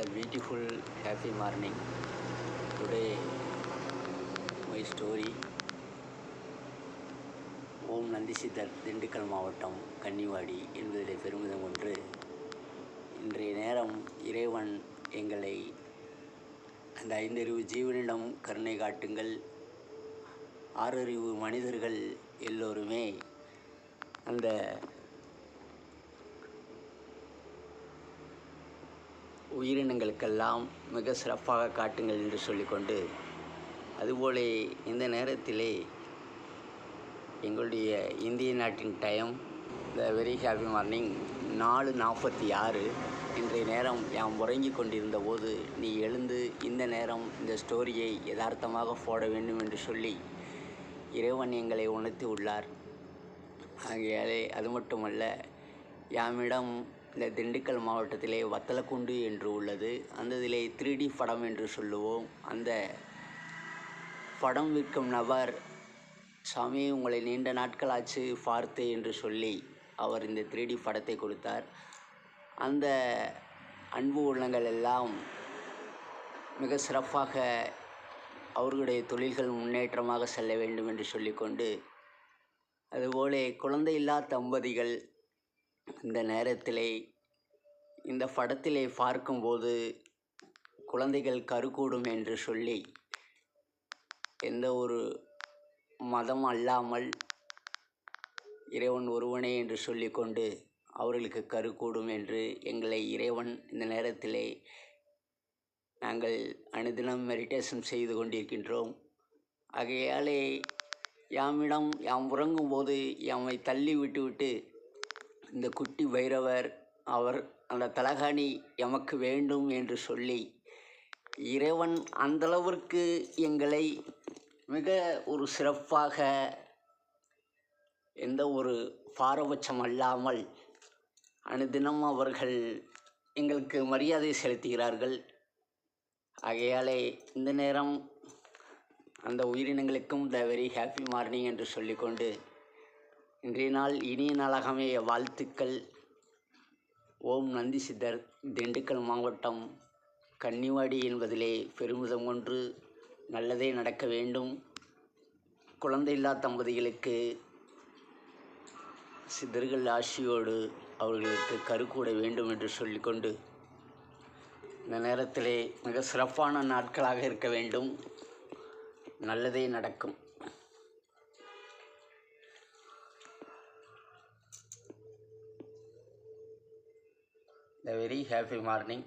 a beautiful happy morning. Today my story ஓம் நந்திசித்தர் திண்டுக்கல் மாவட்டம் கன்னிவாடி என்பதிலே பெருமிதம் ஒன்று இன்றைய நேரம் இறைவன் எங்களை அந்த ஐந்தறிவு ஜீவனிடம் கருணை காட்டுங்கள் ஆறறிவு மனிதர்கள் எல்லோருமே அந்த உயிரினங்களுக்கெல்லாம் மிக சிறப்பாக காட்டுங்கள் என்று சொல்லிக்கொண்டு அதுபோல இந்த நேரத்திலே எங்களுடைய இந்திய நாட்டின் time the very happy morning நாலு நாற்பத்தி ஆறு இன்றைய நேரம் யாம் உறங்கிக் கொண்டிருந்த போது நீ எழுந்து இந்த நேரம் இந்த ஸ்டோரியை யதார்த்தமாக போட வேண்டும் என்று சொல்லி இறைவன் எங்களை உணர்த்தி உள்ளார். ஆகையாலே அது மட்டுமல்ல யாமிடம் இந்த திண்டுக்கல் மாவட்டத்திலே வத்தலக்குண்டு என்று உள்ளது. அந்த இதிலே த்ரீ டி படம் என்று சொல்லுவோம். அந்த படம் விற்கும் நபர் சாமி உங்களை நீண்ட நாட்களாச்சு பார்த்து என்று சொல்லி அவர் இந்த த்ரீ டி படத்தை கொடுத்தார். அந்த அன்பு உள்ளங்கள் எல்லாம் மிக சிறப்பாக அவர்களுடைய தொழில்கள் முன்னேற்றமாக செல்ல வேண்டும் என்று சொல்லிக்கொண்டு அதுபோல குழந்தையில்லா தம்பதிகள் இந்த நேரத்திலே இந்த படத்திலே பார்க்கும்போது குழந்தைகள் கருக்கூடும் என்று சொல்லி எந்த ஒரு மதம் அல்லாமல் இறைவன் ஒருவனே என்று சொல்லிக்கொண்டு அவர்களுக்கு கருக்கூடும் என்று எங்களை இறைவன் இந்த நேரத்திலே நாங்கள் அனுதினம் மெடிடேஷன் செய்து கொண்டிருக்கின்றோம். ஆகையாலே யாமிடம் யாம் உறங்கும்போது யாமை தள்ளி விட்டுவிட்டு இந்த குட்டி பைரவர் அவர் அந்த தலகாணி எமக்கு வேண்டும் என்று சொல்லி இறைவன் அந்தளவிற்கு எங்களை மிக ஒரு சிறப்பாக எந்த ஒரு பாரபட்சம் அல்லாமல் அனுதினம் அவர்கள் எங்களுக்கு மரியாதை செலுத்துகிறார்கள். ஆகையாலே இந்த நேரம் அந்த உயிரினங்களுக்கும் த வெரி ஹாப்பி மார்னிங் என்று சொல்லிக்கொண்டு இன்றைய நாள் இனிய நாளாகவே வாழ்த்துக்கள். ஓம் நந்தி சித்தர் திண்டுக்கல் மாவட்டம் கன்னிவாடி என்பதிலே பெருமிதம் ஒன்று நல்லதே நடக்க வேண்டும். குழந்தையில்லா தம்பதிகளுக்கு சித்தர்கள் ஆசியோடு அவர்களுக்கு கருக்கூட வேண்டும் என்று சொல்லிக்கொண்டு இந்த நேரத்திலே மிக சிறப்பான நாட்களாக இருக்க வேண்டும். நல்லதே நடக்கும். த வெரி ஹாப்பி மார்னிங்